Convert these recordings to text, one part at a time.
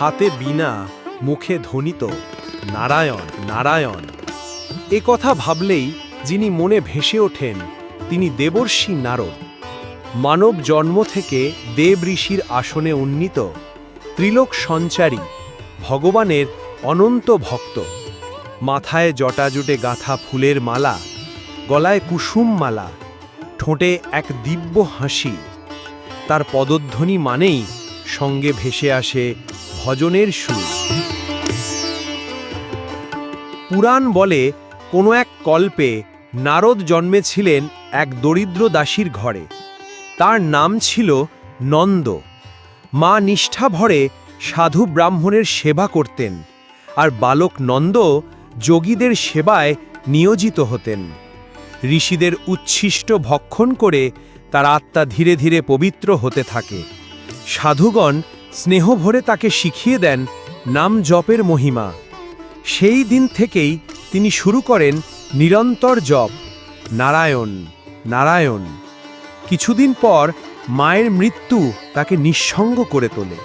হাতে বীণা, মুখে ধ্বনিত, নারায়ণ নারায়ণ। এ কথা ভাবলেই যিনি মনে ভেসে ওঠেন, তিনি দেবর্ষি নারদ। মানব জন্ম থেকে দেব ঋষির আসনে উন্নীত, ত্রিলোক সঞ্চারী, ভগবানের অনন্ত ভক্ত। মাথায় জটাজুটে গাঁথা ফুলের মালা, গলায় কুসুম মালা, ঠোঁটে এক দিব্য হাসি। তার পদধ্বনি মানেই সঙ্গে ভেসে আসে ভজনের সুর। পুরাণ বলে, কোনো এক কল্পে নারদ জন্মেছিলেন এক দরিদ্র দাসীর ঘরে। তার নাম ছিল নন্দ। মা নিষ্ঠা ভরে সাধু ব্রাহ্মণের সেবা করতেন, আর বালক নন্দ যোগীদের সেবায় নিয়োজিত হতেন। ঋষিদের উচ্ছিষ্ট ভক্ষণ করে তার আত্মা ধীরে ধীরে পবিত্র হতে থাকে। সাধুগণ স্নেহ ভরে তাকে শিখিয়ে দেন নাম জপের মহিমা। সেই দিন থেকেই তিনি শুরু করেন নিরন্তর জপ, নারায়ণ নারায়ণ। কিছুদিন পর মায়ের মৃত্যু তাকে নিঃসঙ্গ করে তোলে।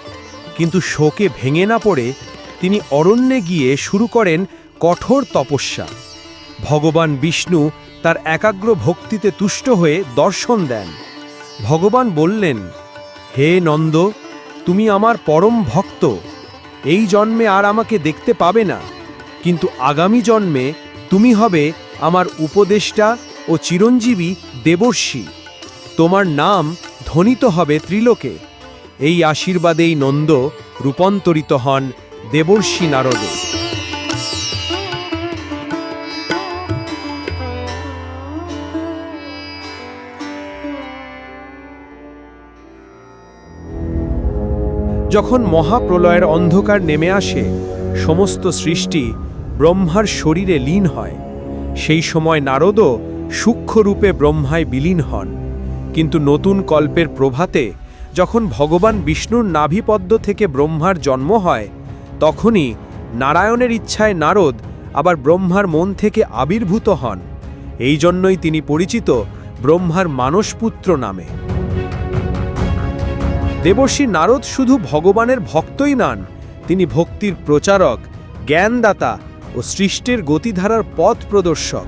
কিন্তু শোকে ভেঙে না পড়ে তিনি অরণ্যে গিয়ে শুরু করেন কঠোর তপস্যা। ভগবান বিষ্ণু তার একাগ্র ভক্তিতে তুষ্ট হয়ে দর্শন দেন। ভগবান বললেন, হে নন্দ তুমি আমার পরম ভক্ত। এই জন্মে আর আমাকে দেখতে পাবে না। কিন্তু আগামী জন্মে তুমি হবে আমার উপদেষ্টা ও চিরঞ্জীবী দেবর্ষী। তোমার নাম ধ্বনিত হবে ত্রিলোকে। এই আশীর্বাদেই নন্দ রূপান্তরিত হন দেবর্ষী নারদে। যখন মহাপ্রলয়ের অন্ধকার নেমে আসে, সমস্ত সৃষ্টি ব্রহ্মার শরীরে লীন হয়। সেই সময় নারদও সূক্ষ্মরূপে ব্রহ্মায় বিলীন হন। কিন্তু নতুন কল্পের প্রভাতে যখন ভগবান বিষ্ণুর নাভিপদ্ম থেকে ব্রহ্মার জন্ম হয়, তখনই নারায়ণের ইচ্ছায় নারদ আবার ব্রহ্মার মন থেকে আবির্ভূত হন। এই জন্যই তিনি পরিচিত ব্রহ্মার মানসপুত্র নামে। দেবর্ষী নারদ শুধু ভগবানের ভক্তই নন, তিনি ভক্তির প্রচারক, জ্ঞানদাতা ও সৃষ্টির গতিধারার পথ প্রদর্শক।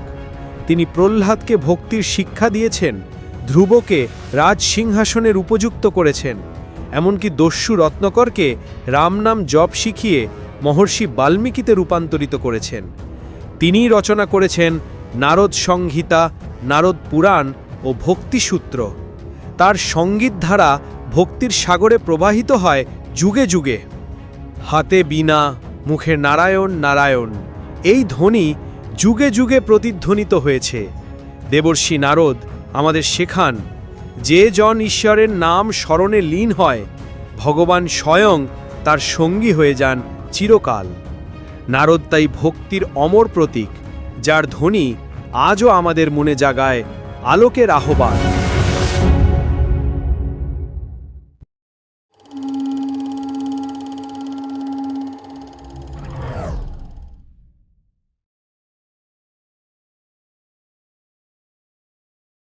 তিনি প্রহ্লাদকে ভক্তির শিক্ষা দিয়েছেন, ধ্রুবকে রাজ সিংহাসনের উপযুক্ত করেছেন, এমনকি দস্যু রত্নকরকে রামনাম জপ শিখিয়ে মহর্ষি বাল্মীকিতে রূপান্তরিত করেছেন। তিনিই রচনা করেছেন নারদ সংহিতা, নারদ পুরাণ ও ভক্তিসূত্র। তার সংগীত ধারা ভক্তির সাগরে প্রবাহিত হয় যুগে যুগে। হাতে বীণা, মুখে নারায়ণ নারায়ণ। এই ধ্বনি যুগে যুগে প্রতিধ্বনিত হয়েছে। দেবর্ষী নারদ আমাদের শেখান, যে জন ঈশ্বরের নাম স্মরণে লীন হয়, ভগবান স্বয়ং তার সঙ্গী হয়ে যান চিরকাল। নারদ তাই ভক্তির অমর প্রতীক, যার ধ্বনি আজও আমাদের মনে জাগায় আলোকের আহ্বান।